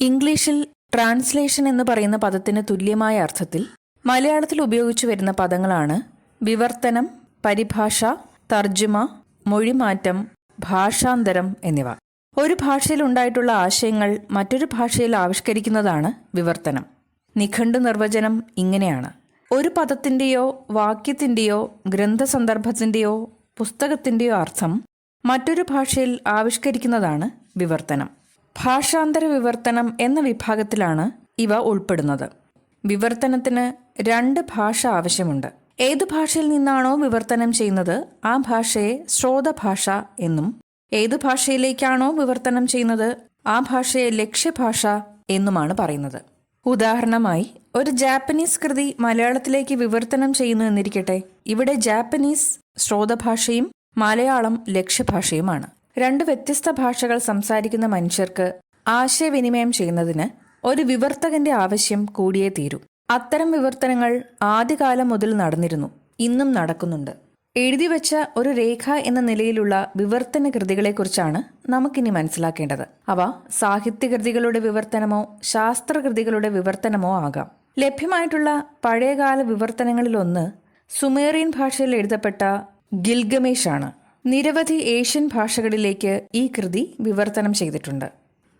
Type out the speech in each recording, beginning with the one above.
ഇംഗ്ലീഷിൽ ട്രാൻസ്ലേഷൻ എന്ന് പറയുന്ന പദത്തിന് തുല്യമായ അർത്ഥത്തിൽ മലയാളത്തിൽ ഉപയോഗിച്ചു വരുന്ന പദങ്ങളാണ് വിവർത്തനം പരിഭാഷ തർജമ മൊഴിമാറ്റം ഭാഷാന്തരം എന്നിവ. ഒരു ഭാഷയിൽ ഉണ്ടായിട്ടുള്ള ആശയങ്ങൾ മറ്റൊരു ഭാഷയിൽ ആവിഷ്കരിക്കുന്നതാണ് വിവർത്തനം. നിഘണ്ടു നിർവചനം ഇങ്ങനെയാണ്. ഒരു പദത്തിന്റെയോ വാക്യത്തിന്റെയോ ഗ്രന്ഥസന്ദർഭത്തിന്റെയോ പുസ്തകത്തിന്റെയോ അർത്ഥം മറ്റൊരു ഭാഷയിൽ ആവിഷ്കരിക്കുന്നതാണ് വിവർത്തനം. ഭാഷാന്തര വിവർത്തനം എന്ന വിഭാഗത്തിലാണ് ഇവ ഉൾപ്പെടുന്നത്. വിവർത്തനത്തിന് രണ്ട് ഭാഷ ആവശ്യമുണ്ട്. ഏത് ഭാഷയിൽ നിന്നാണോ വിവർത്തനം ചെയ്യുന്നത് ആ ഭാഷയെ ശ്രോതഭാഷ എന്നും ഏത് ഭാഷയിലേക്കാണോ വിവർത്തനം ചെയ്യുന്നത് ആ ഭാഷയെ ലക്ഷ്യഭാഷ എന്നുമാണ് പറയുന്നത്. ഉദാഹരണമായി ഒരു ജാപ്പനീസ് കൃതി മലയാളത്തിലേക്ക് വിവർത്തനം ചെയ്യുന്നു എന്നിരിക്കട്ടെ. ഇവിടെ ജാപ്പനീസ് ശ്രോതഭാഷയും മലയാളം ലക്ഷ്യഭാഷയുമാണ്. രണ്ട് വ്യത്യസ്ത ഭാഷകൾ സംസാരിക്കുന്ന മനുഷ്യർക്ക് ആശയവിനിമയം ചെയ്യുന്നതിന് ഒരു വിവർത്തകന്റെ ആവശ്യം കൂടിയേ തീരൂ. അത്തരം വിവർത്തനങ്ങൾ ആദ്യകാലം മുതൽ നടന്നിരുന്നു. ഇന്നും നടക്കുന്നുണ്ട്. എഴുതി വെച്ച ഒരു രേഖ എന്ന നിലയിലുള്ള വിവർത്തന കൃതികളെക്കുറിച്ചാണ് നമുക്കിനി മനസ്സിലാക്കേണ്ടത്. അവ സാഹിത്യകൃതികളുടെ വിവർത്തനമോ ശാസ്ത്രകൃതികളുടെ വിവർത്തനമോ ആകാം. ലഭ്യമായിട്ടുള്ള പഴയകാല വിവർത്തനങ്ങളിലൊന്ന് സുമേറിയൻ ഭാഷയിൽ എഴുതപ്പെട്ട ഗിൽഗമേഷ് ആണ്. നിരവധി ഏഷ്യൻ ഭാഷകളിലേക്ക് ഈ കൃതി വിവർത്തനം ചെയ്തിട്ടുണ്ട്.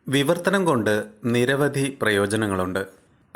വിവർത്തനം കൊണ്ട് നിരവധി പ്രയോജനങ്ങളുണ്ട്.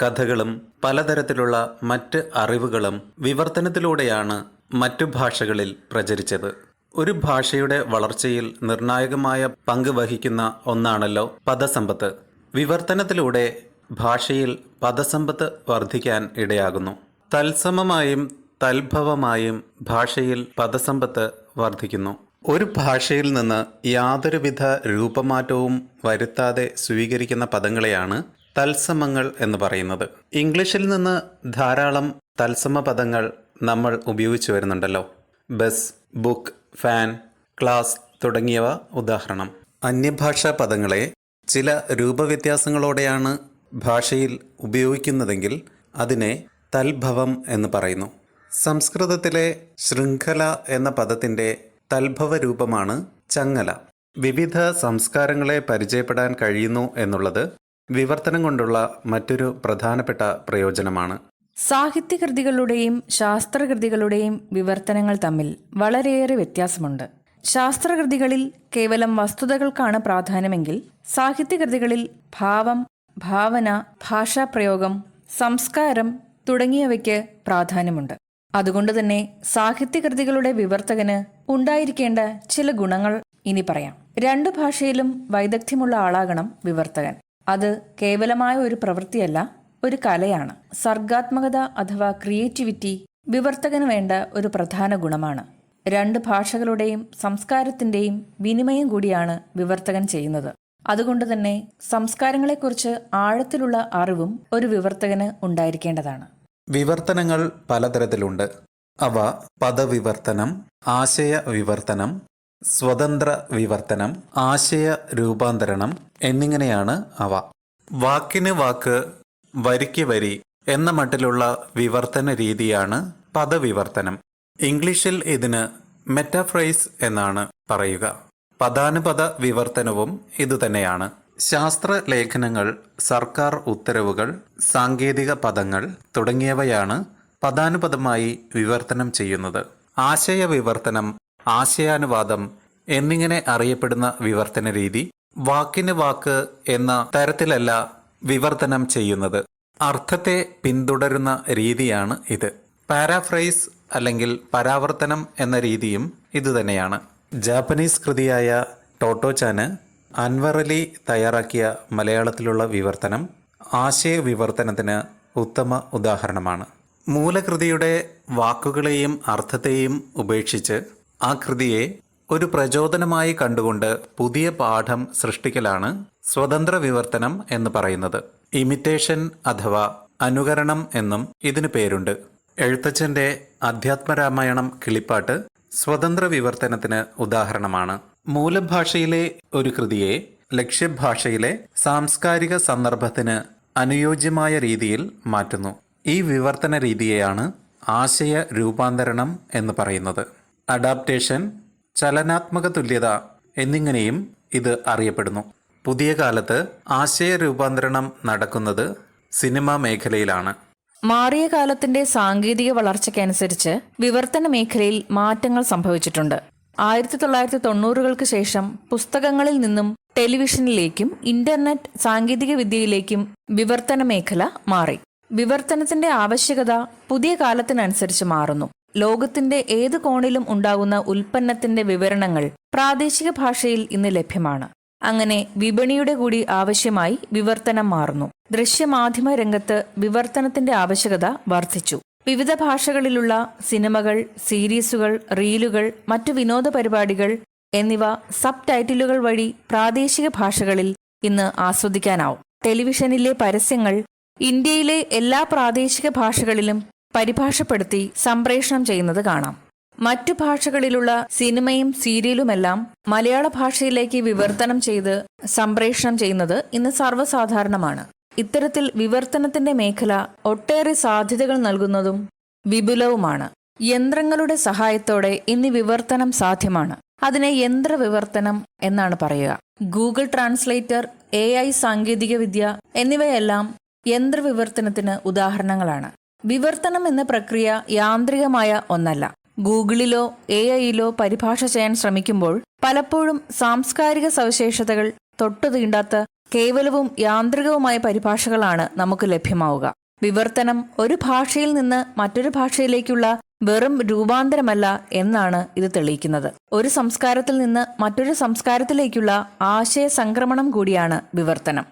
കഥകളും പലതരത്തിലുള്ള മറ്റ് അറിവുകളും വിവർത്തനത്തിലൂടെയാണ് മറ്റു ഭാഷകളിൽ പ്രചരിച്ചത്. ഒരു ഭാഷയുടെ വളർച്ചയിൽ നിർണായകമായ പങ്ക് വഹിക്കുന്ന ഒന്നാണല്ലോ പദസമ്പത്ത്. വിവർത്തനത്തിലൂടെ ഭാഷയിൽ പദസമ്പത്ത് വർദ്ധിക്കാൻ ഇടയാകുന്നു. തത്സമമായും തൽഭവമായും ഭാഷയിൽ പദസമ്പത്ത് വർദ്ധിക്കുന്നു. ഒരു ഭാഷയിൽ നിന്ന് യാതൊരുവിധ രൂപമാറ്റവും വരുത്താതെ സ്വീകരിക്കുന്ന പദങ്ങളെയാണ് തത്സമങ്ങൾ എന്ന് പറയുന്നത്. ഇംഗ്ലീഷിൽ നിന്ന് ധാരാളം തത്സമ പദങ്ങൾ നമ്മൾ ഉപയോഗിച്ചു വരുന്നുണ്ടല്ലോ. ബസ് ബുക്ക് ഫാൻ ക്ലാസ് തുടങ്ങിയവ ഉദാഹരണം. അന്യഭാഷാ പദങ്ങളെ ചില രൂപവ്യത്യാസങ്ങളോടെയാണ് ഭാഷയിൽ ഉപയോഗിക്കുന്നതെങ്കിൽ അതിനെ തൽഭവം എന്ന് പറയുന്നു. സംസ്കൃതത്തിലെ ശൃംഖല എന്ന പദത്തിന്റെ തൽഭവ രൂപമാണ് ചങ്ങല. വിവിധ സംസ്കാരങ്ങളെ പരിചയപ്പെടാൻ കഴിയുന്നു എന്നുള്ളത് വിവർത്തനം കൊണ്ടുള്ള മറ്റൊരു പ്രധാനപ്പെട്ട പ്രയോജനമാണ്. സാഹിത്യകൃതികളുടെയും ശാസ്ത്രകൃതികളുടെയും വിവർത്തനങ്ങൾ തമ്മിൽ വളരെയേറെ വ്യത്യാസമുണ്ട്. ശാസ്ത്രകൃതികളിൽ കേവലം വസ്തുതകൾക്കാണ് പ്രാധാന്യമെങ്കിൽ സാഹിത്യകൃതികളിൽ ഭാവം ഭാവന ഭാഷാപ്രയോഗം സംസ്കാരം തുടങ്ങിയവയ്ക്ക് പ്രാധാന്യമുണ്ട്. അതുകൊണ്ട് തന്നെ സാഹിത്യകൃതികളുടെ വിവർത്തകന് ഉണ്ടായിരിക്കേണ്ട ചില ഗുണങ്ങൾ ഇനി പറയാം. രണ്ട് ഭാഷയിലും വൈദഗ്ധ്യമുള്ള ആളാകണം വിവർത്തകൻ. അത് കേവലമായ ഒരു പ്രവൃത്തിയല്ല ഒരു കലയാണ്. സർഗാത്മകത അഥവാ ക്രിയേറ്റിവിറ്റി വിവർത്തകന് വേണ്ട ഒരു പ്രധാന ഗുണമാണ്. രണ്ട് ഭാഷകളുടെയും സംസ്കാരത്തിന്റെയും വിനിമയം കൂടിയാണ് വിവർത്തകൻ ചെയ്യുന്നത്. അതുകൊണ്ട് തന്നെ സംസ്കാരങ്ങളെക്കുറിച്ച് ആഴത്തിലുള്ള അറിവും ഒരു വിവർത്തകന് ഉണ്ടായിരിക്കേണ്ടതാണ്. വിവർത്തനങ്ങൾ പലതരത്തിലുണ്ട്. അവ പദവിവർത്തനം ആശയ വിവർത്തനം സ്വതന്ത്ര വിവർത്തനം ആശയ രൂപാന്തരണം എന്നിങ്ങനെയാണ് അവ. വാക്കിന് വാക്ക് വരിക്ക് വരി എന്ന മട്ടിലുള്ള വിവർത്തന രീതിയാണ് പദവിവർത്തനം. ഇംഗ്ലീഷിൽ ഇതിന് മെറ്റാഫ്രൈസ് എന്നാണ് പറയുക. പദാനുപദ വിവർത്തനവും ഇതുതന്നെയാണ്. ശാസ്ത്ര ലേഖനങ്ങൾ സർക്കാർ ഉത്തരവുകൾ സാങ്കേതിക പദങ്ങൾ തുടങ്ങിയവയാണ് പദാനുപദമായി വിവർത്തനം ചെയ്യുന്നത്. ആശയ വിവർത്തനം ആശയാനുവാദം എന്നിങ്ങനെ അറിയപ്പെടുന്ന വിവർത്തന രീതി വാക്കിന് വാക്ക് എന്ന തരത്തിലല്ല വിവർത്തനം ചെയ്യുന്നത്. അർത്ഥത്തെ പിന്തുടരുന്ന രീതിയാണ് ഇത്. പാരാഫ്രൈസ് അല്ലെങ്കിൽ പരാവർത്തനം എന്ന രീതിയും ഇതുതന്നെയാണ്. ജാപ്പനീസ് കൃതിയായ ടോട്ടോചാന് അൻവർ അലി തയ്യാറാക്കിയ മലയാളത്തിലുള്ള വിവർത്തനം ആശയ വിവർത്തനത്തിന് ഉത്തമ ഉദാഹരണമാണ്. മൂലകൃതിയുടെ വാക്കുകളെയും അർത്ഥത്തെയും ഉപേക്ഷിച്ച് ആ കൃതിയെ ഒരു പ്രചോദനമായി കണ്ടുകൊണ്ട് പുതിയ പാഠം സൃഷ്ടിക്കലാണ് സ്വതന്ത്ര വിവർത്തനം എന്ന് പറയുന്നത്. ഇമിറ്റേഷൻ അഥവാ അനുകരണം എന്നും ഇതിന് പേരുണ്ട്. എഴുത്തച്ഛന്റെ അധ്യാത്മരാമായണം കിളിപ്പാട്ട് സ്വതന്ത്ര വിവർത്തനത്തിന് ഉദാഹരണമാണ്. മൂലഭാഷയിലെ ഒരു കൃതിയെ ലക്ഷ്യഭാഷയിലെ സാംസ്കാരിക സന്ദർഭത്തിന് അനുയോജ്യമായ രീതിയിൽ മാറ്റുന്നു. ഈ വിവർത്തന രീതിയെയാണ് ആശയ രൂപാന്തരണം എന്ന് പറയുന്നത്. അഡാപ്റ്റേഷൻ ചലനാത്മക തുല്യത എന്നിങ്ങനെയും ഇത് അറിയപ്പെടുന്നു. പുതിയ കാലത്ത് ആശയ രൂപാന്തരണം നടക്കുന്നത് സിനിമാ മേഖലയിലാണ്. മാറിയ കാലത്തിന്റെ സാങ്കേതിക വളർച്ചയ്ക്കനുസരിച്ച് വിവർത്തന മേഖലയിൽ മാറ്റങ്ങൾ സംഭവിച്ചിട്ടുണ്ട്. ആയിരത്തി തൊള്ളായിരത്തി തൊണ്ണൂറുകൾക്ക് ശേഷം പുസ്തകങ്ങളിൽ നിന്നും ടെലിവിഷനിലേക്കും ഇന്റർനെറ്റ് സാങ്കേതിക വിദ്യയിലേക്കും വിവർത്തന മേഖല മാറി. വിവർത്തനത്തിന്റെ ആവശ്യകത പുതിയ കാലത്തിനനുസരിച്ച് മാറുന്നു. ലോകത്തിന്റെ ഏത് കോണിലും ഉണ്ടാകുന്ന ഉൽപ്പന്നത്തിന്റെ വിവരണങ്ങൾ പ്രാദേശിക ഭാഷയിൽ ഇന്ന് ലഭ്യമാണ്. അങ്ങനെ വിപണിയുടെ കൂടി ആവശ്യമായി വിവർത്തനം മാറുന്നു. ദൃശ്യമാധ്യമ രംഗത്ത് വിവർത്തനത്തിന്റെ ആവശ്യകത വർദ്ധിച്ചു. വിവിധ ഭാഷകളിലുള്ള സിനിമകൾ സീരീസുകൾ റീലുകൾ മറ്റു വിനോദ പരിപാടികൾ എന്നിവ സബ് ടൈറ്റിലുകൾ വഴി പ്രാദേശിക ഭാഷകളിൽ ഇന്ന് ആസ്വദിക്കാനാവും. ടെലിവിഷനിലെ പരസ്യങ്ങൾ ഇന്ത്യയിലെ എല്ലാ പ്രാദേശിക ഭാഷകളിലും പരിഭാഷപ്പെടുത്തി സംപ്രേഷണം ചെയ്യുന്നത് കാണാം. മറ്റു ഭാഷകളിലുള്ള സിനിമയും സീരിയലുമെല്ലാം മലയാള ഭാഷയിലേക്ക് വിവർത്തനം ചെയ്ത് സംപ്രേഷണം ചെയ്യുന്നത് ഇന്ന് സർവസാധാരണമാണ്. ഇത്തരത്തിൽ വിവർത്തനത്തിന്റെ മേഖല ഒട്ടേറെ സാധ്യതകൾ നൽകുന്നതും വിപുലവുമാണ്. യന്ത്രങ്ങളുടെ സഹായത്തോടെ ഇന്ന് വിവർത്തനം സാധ്യമാണ്. അതിനെ യന്ത്രവിവർത്തനം എന്നാണ് പറയുക. ഗൂഗിൾ ട്രാൻസ്ലേറ്റർ എ ഐ സാങ്കേതികവിദ്യ എന്നിവയെല്ലാം യന്ത്രവിവർത്തനത്തിന് ഉദാഹരണങ്ങളാണ്. വിവർത്തനം എന്ന പ്രക്രിയ യാന്ത്രികമായ ഒന്നല്ല. ഗൂഗിളിലോ എ ഐയിലോ പരിഭാഷ ചെയ്യാൻ ശ്രമിക്കുമ്പോൾ പലപ്പോഴും സാംസ്കാരിക സവിശേഷതകൾ തൊട്ടു തീണ്ടാത്ത കേവലവും യാന്ത്രികവുമായ പരിഭാഷകളാണ് നമുക്ക് ലഭ്യമാവുക. വിവർത്തനം ഒരു ഭാഷയിൽ നിന്ന് മറ്റൊരു ഭാഷയിലേക്കുള്ള വെറും രൂപാന്തരമല്ല എന്നാണ് ഇത് തെളിയിക്കുന്നത്. ഒരു സംസ്കാരത്തിൽ നിന്ന് മറ്റൊരു സംസ്കാരത്തിലേക്കുള്ള ആശയ സംക്രമണം കൂടിയാണ് വിവർത്തനം.